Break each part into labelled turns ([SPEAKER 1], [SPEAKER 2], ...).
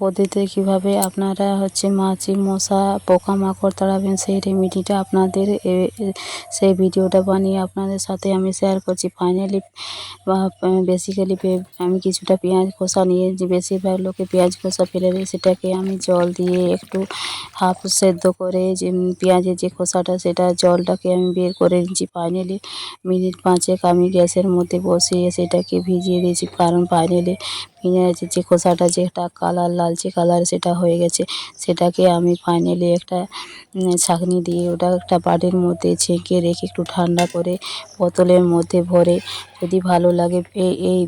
[SPEAKER 1] পদ্ধতিতে কীভাবে আপনারা হচ্ছে মাছি, মশা, পোকামাকড় তাড়াবেন, সেই রেমেডিটা আপনাদের সেই ভিডিওটা বানিয়ে আপনাদের সাথে আমি শেয়ার করছি। ফাইনালি বা বেসিক্যালি আমি কিছুটা পেঁয়াজ কষা নিয়েছি বেশিরভাগ লোকে পেঁয়াজ কষা ফেলে দেয়, সেটাকে আমি জল দিয়ে একটু হাফ সেদ্ধ করে যে, পেঁয়াজের যে খোসাটা, সেটা জলটাকে আমি বের করে নিচ্ছি। ফাইনালি মিনিট পাঁচেক আমি গ্যাসের মধ্যে বসিয়ে সেটাকে ভিজিয়ে দিয়েছি। কারণ ফাইনালি পেঁয়াজের যে খোসাটা, যেটা কালার লালচে কালার সেটা হয়ে গেছে, সেটাকে আমি ফাইনালি একটা ছাঁকনি দিয়ে ওটা একটা বাটির মধ্যে ছেঁকে রেখে একটু ঠান্ডা করে বোতলের মধ্যে ভরে যদি ভালো লাগে এই এই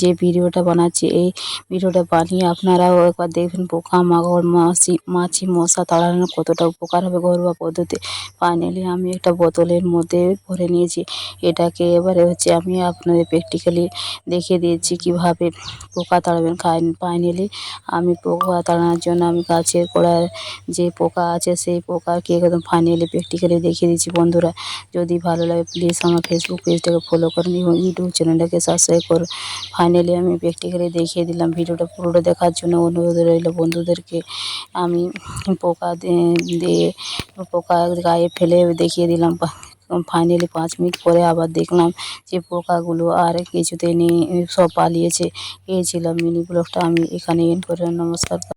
[SPEAKER 1] যে ভিডিওটা বানাচ্ছি, এই ভিডিওটা বানিয়ে আপনারাও একবার দেখবেন পোকামাকড় মাছি মাছি, মশা তাড়ানোর কতটা উপকার হবে ঘরোয়া পদ্ধতি। ফাইনালি আমি একটা বোতলের মধ্যে ভরে নিয়েছি। এটাকে এবারে হচ্ছে আমি আপনাদের প্র্যাকটিক্যালি দেখিয়ে দিয়েছি কীভাবে পোকা তাড়াবেন। ফাইনালি আমি পোকা তাড়ানোর জন্য আমি গাছের গোড়ায় যে পোকা আছে, সেই পোকাকে একদম ফাইনালি প্র্যাকটিক্যালি দেখিয়ে দিচ্ছি বন্ধুরা। যদি ভালো লাগে প্লিজ আমার ফেসবুক পেজটাকে ফলো করুন এবং ইউটিউব চ্যানেলটাকে সাবস্ক্রাইব করুন। ফাইনালি আমি প্র্যাকটিক্যালি দেখিয়ে দিলাম ভিডিওটা পুরোটা দেখার জন্য অনুরোধ রইল বন্ধুদেরকে। আমি পোকা দিয়ে পোকা গায়ে ফেলে দেখিয়ে দিলাম। ফাইনালি পাঁচ মিনিট পরে আবার দেখলাম যে পোকাগুলো আর কিছুতে নেই, সব পালিয়েছে। এই ছিল মিনি ব্লগটা আমি এখানে এন্ড করে নমস্কার।